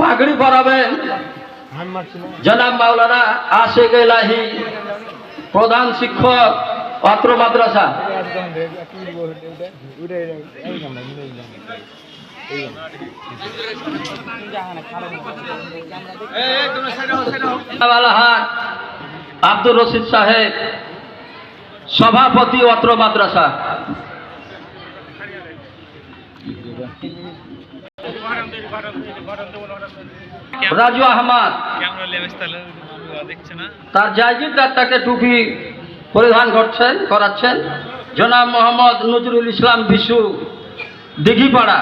পাগড়ি পরাবেন। জনাব মাওলানা আশেক এলাহি, প্রধান শিক্ষক, অত্র মাদ্রাসা। আব্দুর রশিদ সাহেব, সভাপতি অত্র মাদ্রাসা। রাজু আহমদ। তার জায়গির তাকে টুপি পরিধান করছেন করাচ্ছেন। জনাব মোহাম্মদ নজরুল ইসলাম বিশু, দিঘিপাড়া।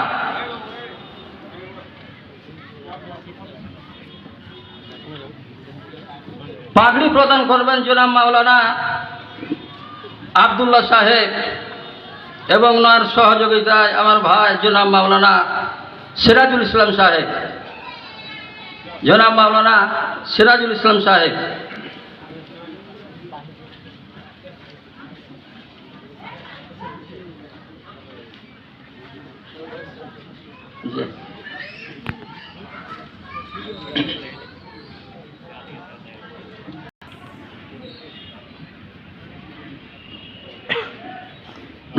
পাগড়ি প্রদান করবেন জনাব মাওলানা আবদুল্লাহ সাহেব এবং ওনার সহযোগিতায় আমার ভাই জনাব মাওলানা সিরাজুল ইসলাম সাহেব জনাব মাওলানা সিরাজুল ইসলাম সাহেব।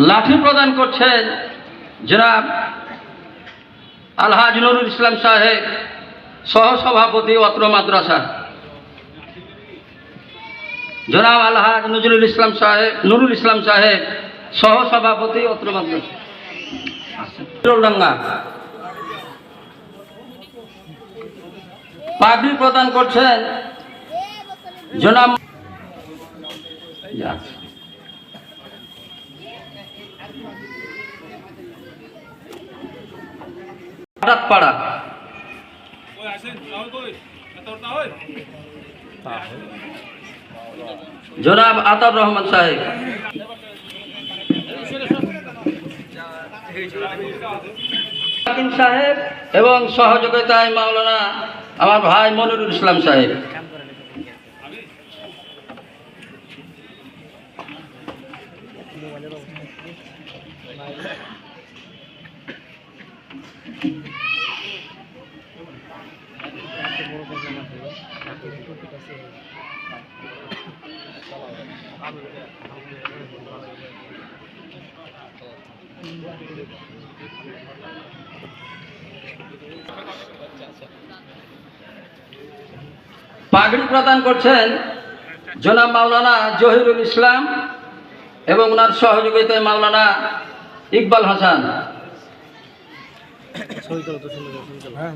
লাঠি প্রদান করছেন জনাব আলহাজ নুরুল ইসলাম সাহেব, সহসভাপতি অত্র মাদ্রাসা। জনাব আলহাজ নজরুল ইসলাম সাহেব, নুরুল ইসলাম সাহেব, সহসভাপতি অত্র মাদ্রাসা। পাগড়ি প্রদান করছেন জনাব যা। পাড়া। জনাব আতাব রহমান সাহেব। সাহেব এবং সহযোগিতায় মাওলানা আমার ভাই মনিরুল ইসলাম সাহেব। পাগড়ি প্রদান করছেন জনাব মাওলানা জহিরুল ইসলাম এবং ওনার সহযোগিতায় মাওলানা ইকবাল হাসান। ছবি তোলো তো সুন্দর ছবি তোলো হ্যাঁ